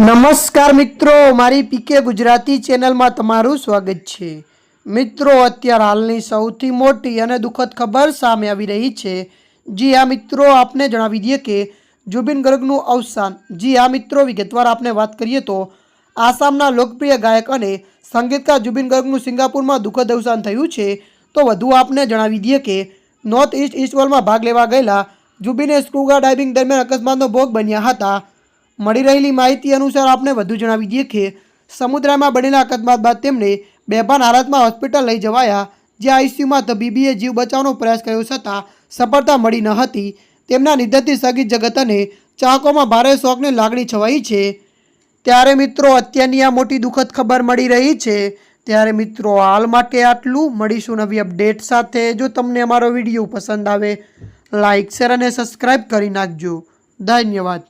નમસ્કાર મિત્રો, મારી પીકે ગુજરાતી ચેનલમાં તમારું સ્વાગત છે. મિત્રો, અત્યારે હાલની સૌથી મોટી અને દુઃખદ ખબર સામે આવી રહી છે. જી આ મિત્રો, આપને જણાવી દઈએ કે જુબિન ગર્ગનું અવસાન. જી આ મિત્રો, વિગતવાર આપને વાત કરીએ તો આસામના લોકપ્રિય ગાયક અને સંગીતકાર જુબિન ગર્ગનું સિંગાપુરમાં દુઃખદ અવસાન થયું છે. તો વધુ આપને જણાવી દઈએ કે નોર્થ ઇસ્ટ ઇસ્ટવર્લ્ડમાં ભાગ લેવા ગયેલા જુબિને સ્ક્રુગા ડાઇવિંગ દરમિયાન અકસ્માતનો ભોગ બન્યા હતા. મળી રહેલી માહિતી અનુસાર આપને વધુ જણાવી દઈએ કે સમુદ્રમાં બનેલા અકસ્માત બાદ તેમને બેભાન હાલતમાં હોસ્પિટલ લઈ જવાયા, જ્યાં આઈસીયુમાં તબીબીએ જીવ બચાવવાનો પ્રયાસ કર્યો છતાં સફળતા મળી ન હતી. તેમના નિધનથી સગીત જગત અને ચાહકોમાં ભારે શોકની લાગણી છવાઈ છે. ત્યારે મિત્રો, અત્યારની આ મોટી દુઃખદ ખબર મળી રહી છે. ત્યારે મિત્રો, હાલ માટે આટલું. મળીશું નવી અપડેટ સાથે. જો તમને અમારો વીડિયો પસંદ આવે લાઇક શેર અને સબસ્ક્રાઈબ કરી નાખજો. ધન્યવાદ.